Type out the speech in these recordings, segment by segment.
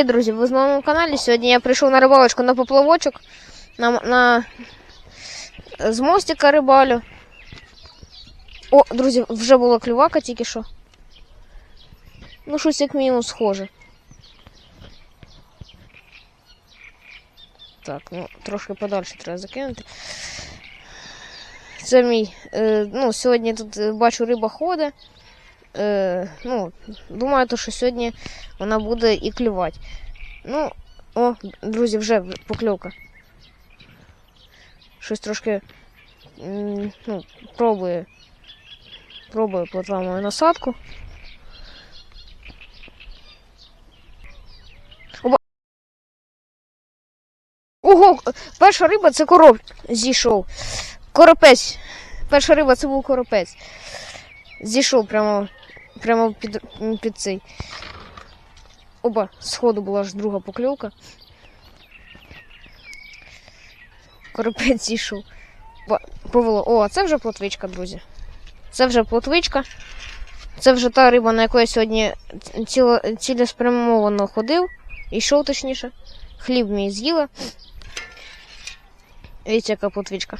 привіт, друзі! Ви знову на каналі. Сьогодні я прийшов на рибалочку на поплавочок. На, на... З мостика рибалю. О, друзі, вже була клювака тільки що. Ну, щось як мінімум схоже. Так, ну, трошки подальше треба закинути. Це мій. Е, ну, сьогодні тут е, бачу риба ходить. Е, ну, думаю, то, що сьогодні вона буде і клювати. Ну, о, друзі, вже покльовка. Щось трошки ну, пробує. Пробує плотва мою насадку. Ого, перша риба це короб зійшов. Коропець. Перша риба це був коропець. Зійшов прямо, прямо під, під цей. Оба, сходу була ж друга покльовка. Коропець зійшов. Ба- Повело. О, а це вже плотвичка, друзі. Це вже плотвичка. Це вже та риба, на яку я сьогодні ціло, цілеспрямовано ходив. Йшов точніше. Хліб мій з'їла. Дивіться, яка плотвичка.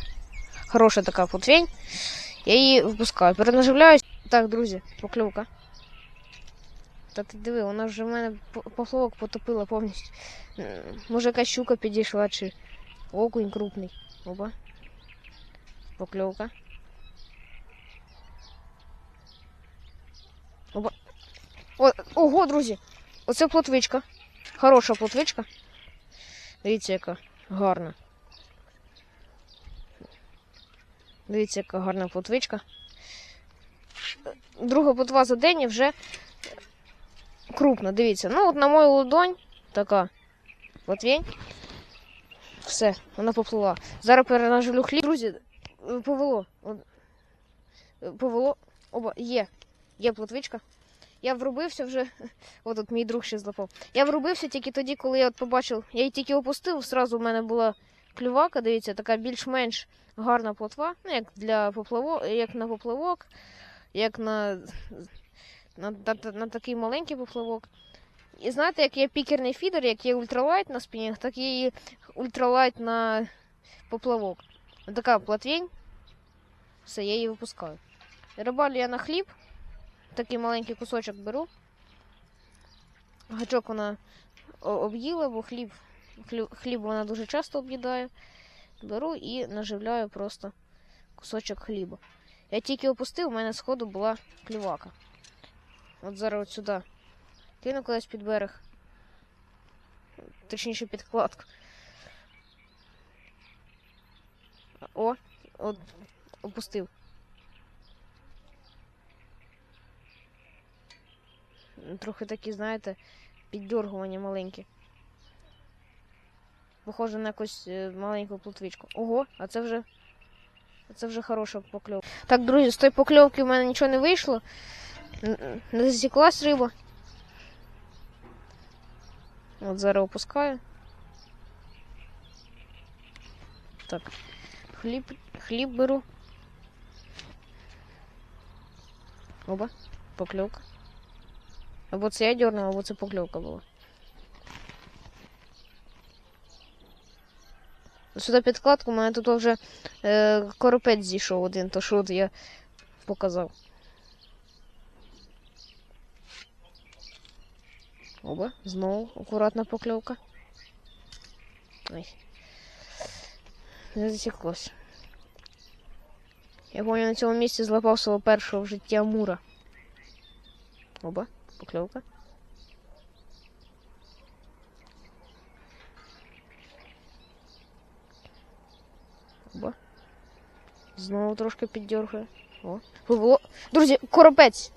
Хороша така плотвень. Я її випускаю. Перенаживляюсь. Так, друзі, покльовка. Та ти диви, вона вже в мене по- поплавок потопила повністю. Може якась щука підійшла, чи окунь крупний. Оба. Покльовка. Оба. О, ого, друзі! Оце плотвичка. Хороша плотвичка. Дивіться, яка гарна. Дивіться, яка гарна плотвичка. Друга плотва за день і вже крупна, дивіться. Ну, от на мою ладонь така плотвень. Все, вона поплила. Зараз перенаживлю хліб. Друзі, е, повело. Е, Повело. Оба, є. Є плотвичка. Я врубився вже. От тут мій друг ще злапав. Я врубився тільки тоді, коли я от побачив. Я її тільки опустив, зразу в мене була клювака, дивіться, така більш-менш гарна плотва. Ну, як для поплавок, як на поплавок, як на, на, на, на такий маленький поплавок. І знаєте, як є пікерний фідер, як є ультралайт на спінінг, так є і ультралайт на поплавок. Така платвень. Все, я її випускаю. Рибалю я на хліб. Такий маленький кусочок беру. Гачок вона об'їла, бо хліб, хліб вона дуже часто об'їдає. Беру і наживляю просто кусочок хліба. Я тільки опустив, у мене сходу була клювака. От зараз от сюди. Кину кудись під берег. Точніше під кладку. О, от опустив. Трохи такі, знаєте, піддергування маленькі. Похоже на якусь е, маленьку плотвичку. Ого, а це вже. а Це вже хороша покльовка. Так, друзі, з тої покльовки в мене нічого не вийшло. Н- н- Не засіклась риба. От зараз опускаю. Так. Хліб, хліб беру. Оба, покльовка. Або це я дернув, або це покльовка була. Сюди підкладку, у мене тут вже е, коропець зійшов один, то що от я показав. Оба, знову акуратна покльовка. Ай. Не засіклося. Я пам'ятаю, на цьому місці злапав свого першого в житті амура. Оба, покльовка. Оба. Знову трошки піддергує. О. Повело. Друзі, коропець.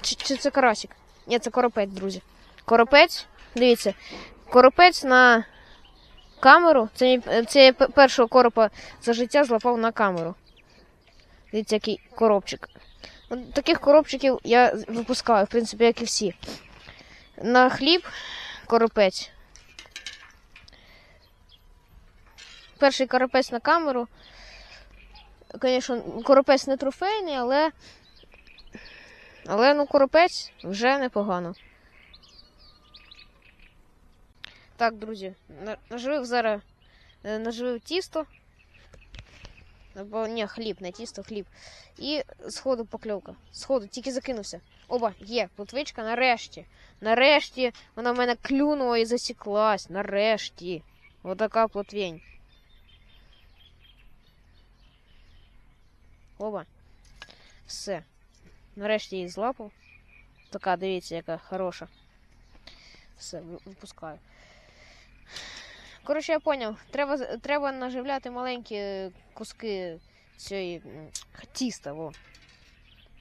Чи, чи це карасик? Ні, це коропець, друзі. Коропець. Дивіться. Коропець на камеру. Це, це першого коропа за життя злапав на камеру. Дивіться, який коробчик. Таких коробчиків я випускаю, в принципі, як і всі. На хліб коропець. Перший коропець на камеру. Звісно, коропець не трофейний, але. Але ну коропець вже непогано. Так, друзі, на- наживив зараз е, наживив тісто. Або ні, хліб, не тісто, хліб. І сходу покльовка. Сходу, тільки закинувся. Оба, є, плотвичка, нарешті. Нарешті вона в мене клюнула і засіклась. Нарешті. Отака плотвень. Оба. Все. Нарешті її злапав. Така, дивіться, яка хороша. Все, випускаю. Коротше, я поняв. Треба, треба наживляти маленькі куски цієї тіста, во.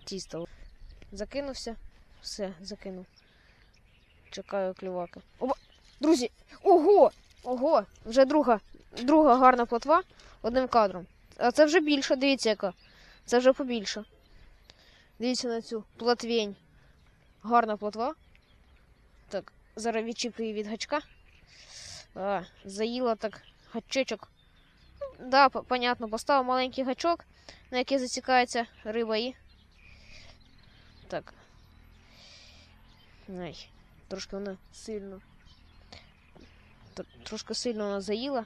Тіста. во. Закинувся. Все, закинув. Чекаю клюваки. Оба! Друзі! Ого! Ого! Вже друга, друга гарна плотва одним кадром. А це вже більше, дивіться яка. Це вже побільше. Дивіться на цю плотвень. Гарна плотва. Так, зараз відчіплю її від гачка. А, заїла так гачечок. Да, по- понятно, поставив маленький гачок, на який засікається риба і. Так. Ай, трошки вона сильно. Тр- Трошки сильно вона заїла.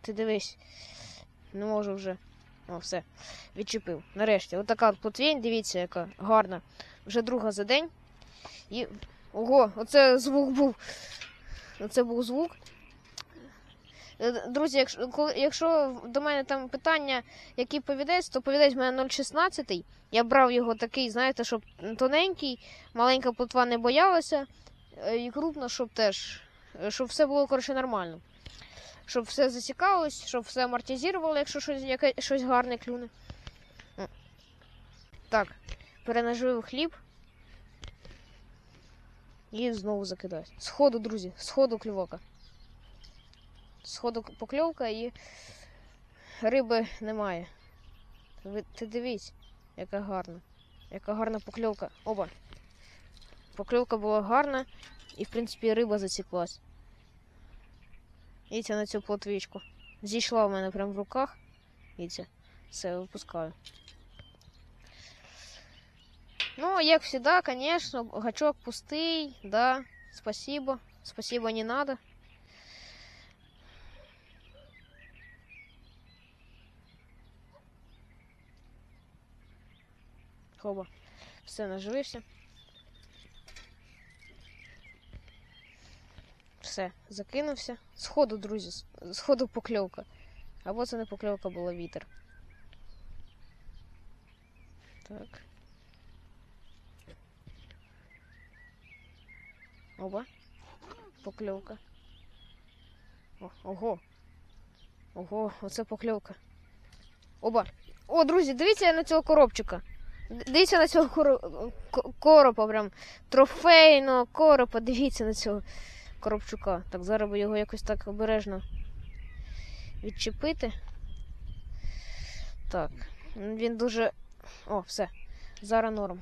Ти дивись. Не можу вже. О, все. Відчепив. Нарешті. Отака от плотвень, дивіться, яка гарна. Вже друга за день. І. Ого, оце звук був. Оце був звук. Е, Друзі, якщо, якщо до мене там питання, який повідець, то повідець в мене 0,16. Я брав його такий, знаєте, щоб тоненький, маленька плотва не боялася, е, і крупно, щоб теж, е, щоб все було коротше нормально. Щоб все засікалось, щоб все амортизувало, якщо щось, яке, щось гарне клюне. Так, перенажив хліб. І знову закидаю. Сходу, друзі, сходу клювака. Сходу покльовка і риби немає. Ви, ти дивись, яка гарна. Яка гарна покльовка. Оба. Покльовка була гарна, і, в принципі, риба засіклась. Дивіться на цю плотвичку. Зійшла в мене прямо в руках. Дивіться, все, випускаю. Ну, як всегда, конечно, гачок пустый, да, спасибо. Спасибо, не надо. Хоба. Все, наживився. Все, закинувся. Сходу, друзі, сходу покльовка. Або це не покльовка була вітер. Так. Оба. Покльовка. О, ого. Ого, оце покльовка. Оба. О, друзі, дивіться на цього коробчика. Дивіться на цього коропа, прям трофейного коропа. Дивіться на цього коробчука. Так, зараз би його якось так обережно відчепити. Так. Він дуже. О, все. Зараз норм.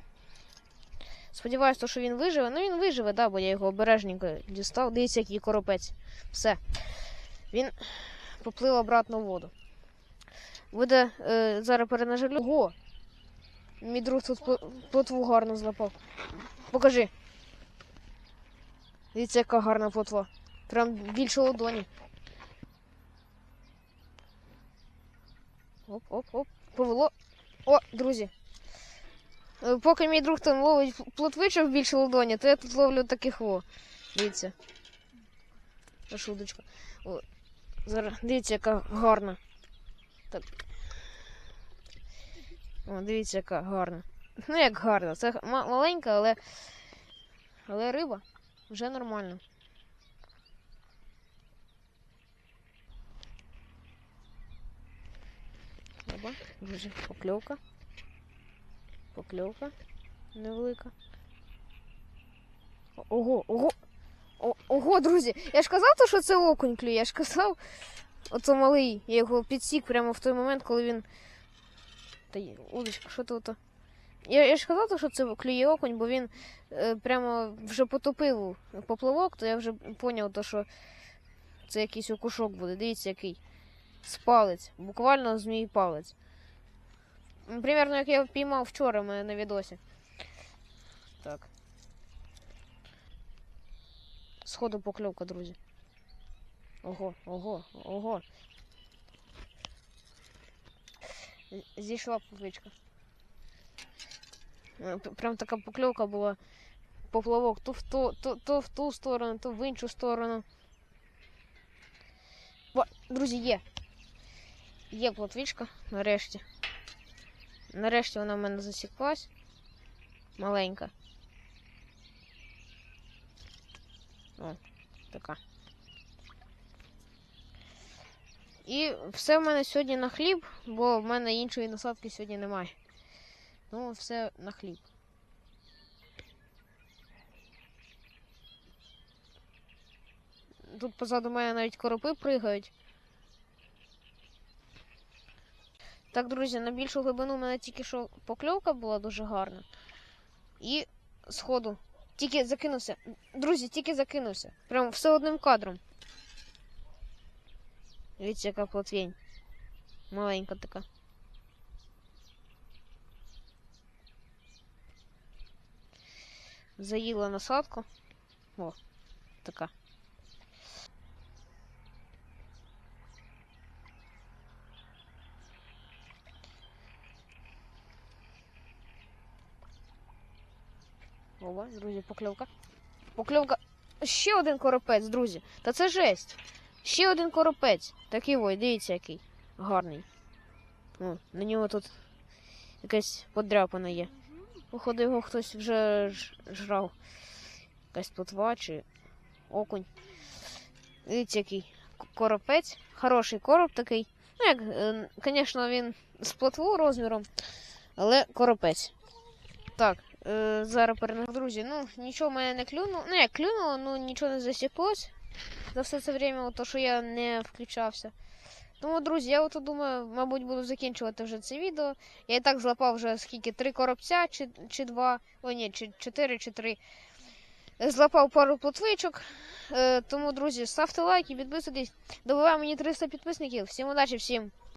Сподіваюсь, що він виживе. Ну він виживе, да, бо я його обережненько дістав. Дивіться, який коропець. Все. Він поплив обратно в воду. Буде е, зараз перенаживлю. Ого! Мій друг тут пл- плотву гарно злапав. Покажи. Дивіться, яка гарна плотва. Прям більше ладоні. Оп, оп, оп. Повело. О, друзі. Е, Поки мій друг там ловить плотвичок більше ладоні, то я тут ловлю таких во. Дивіться. Та шудочка. О, зараз. Дивіться, яка гарна. Так. О, дивіться, яка гарна. Ну як гарна. Це маленька, але. Але риба вже нормально. Оба, друзі, покльовка. Покльовка невелика. Ого, ого! О, ого, друзі! Я ж казав, то, що це окунь клює, я ж казав. Ото малий. Я його підсік прямо в той момент, коли він. Та й, удочка, що тут? Я, я ж казав, що це клює окунь, бо він е, прямо вже потопив поплавок, то я вже поняв, то, що це якийсь окушок буде. Дивіться, який. З палець. Буквально з мій палець. Примерно як я піймав вчора мене на відосі. Так. сходу покльовка, друзі. Ого, ого, ого. Зійшла плотвичка. Е, Прям така покльовка була. Поплавок то в ту, то, то в ту сторону, то в іншу сторону. О, друзі, є. Є плотвичка, нарешті. Нарешті вона в мене засіклась. Маленька. О, така. І все в мене сьогодні на хліб, бо в мене іншої насадки сьогодні немає. Ну, все на хліб. Тут позаду мене навіть коропи пригають. Так, друзі, на більшу глибину в мене тільки що покльовка була дуже гарна. І сходу. Тільки закинувся. Друзі, тільки закинувся. Прям все одним кадром. Дивіться, яка плотвень. Маленька така. Заїла насадку. О, така. Ова, друзі, покльовка. Покльовка. Ще один коропець, друзі. Та це жесть. Ще один коропець. Такий ой, дивіться, який. Гарний. О, на нього тут якась подряпина є. Походу, його хтось вже жрав. Якась плотва чи окунь. Дивіться, який коропець. Хороший короб такий. Ну, як, е, звісно, він з плотву розміром, але коропець. Так, е, зараз перенесу. Друзі, ну нічого в мене не клюнуло. Ну як клюнуло, ну нічого не засіклось за все це время, то що я не включався. Тому, друзі, я от думаю, мабуть, буду закінчувати вже це відео. Я і так злапав вже скільки три коробця чи, чи два. О, ні, чи чотири, чи три. Злапав пару плотвичок. Е, тому, друзі, ставте лайки, підписуйтесь. Добуваємо мені 300 підписників. Всім удачі, всім